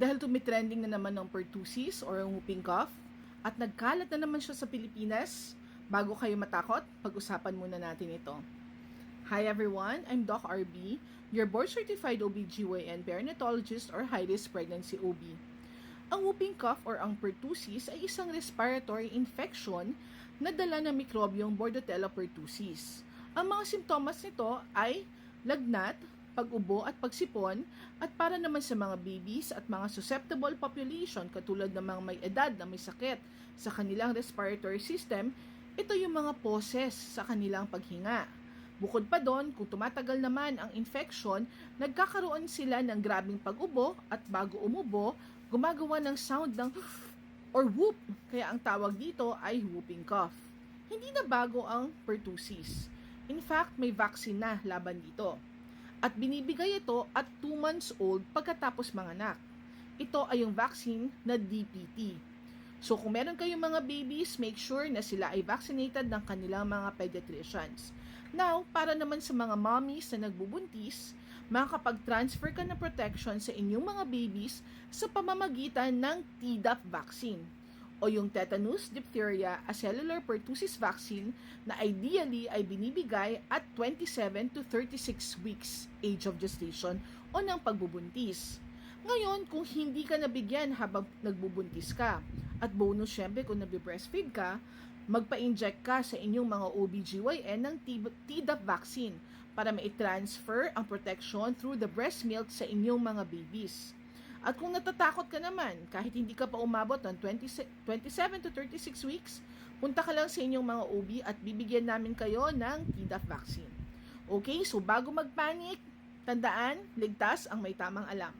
Dahil tumitrending na naman ng pertussis or ang whooping cough at nagkalat na naman siya sa Pilipinas, bago kayo matakot, pag-usapan muna natin ito. Hi everyone, I'm Doc RB, your board-certified OBGYN perinatologist or high-risk pregnancy OB. Ang whooping cough or ang pertussis ay isang respiratory infection na dala ng mikrobyong Bordetella pertussis. Ang mga simptomas nito ay lagnat, pag-ubo at pagsipon at para naman sa mga babies at mga susceptible population katulad ng mga may edad na may sakit sa kanilang respiratory system, ito yung mga poses sa kanilang paghinga. Bukod pa doon, kung tumatagal naman ang infection, nagkakaroon sila ng grabing pag-ubo at bago umubo, gumagawa ng sound ng or whoop. Kaya ang tawag dito ay whooping cough. Hindi na bago ang pertussis. In fact, may vaccine na laban dito. At binibigay ito at 2 months old pagkatapos manganak. Ito ay yung vaccine na DPT. So kung meron kayong mga babies, make sure na sila ay vaccinated ng kanilang mga pediatricians. Now, para naman sa mga mommies na nagbubuntis, makakapag-transfer ka ng protection sa inyong mga babies sa pamamagitan ng Tdap vaccine o yung tetanus, diphtheria, a cellular pertussis vaccine na ideally ay binibigay at 27 to 36 weeks age of gestation o ng pagbubuntis. Ngayon, kung hindi ka nabigyan habang nagbubuntis ka, at bonus syempre kung nagbe-breastfeed ka, magpa-inject ka sa inyong mga OBGYN ng Tdap vaccine para mai-transfer ang protection through the breast milk sa inyong mga babies. At kung natatakot ka naman, kahit hindi ka pa umabot ng 20, 27 to 36 weeks, punta ka lang sa inyong mga OB at bibigyan namin kayo ng Tdap vaccine. Okay, so bago mag-panic, tandaan, ligtas ang may tamang alam.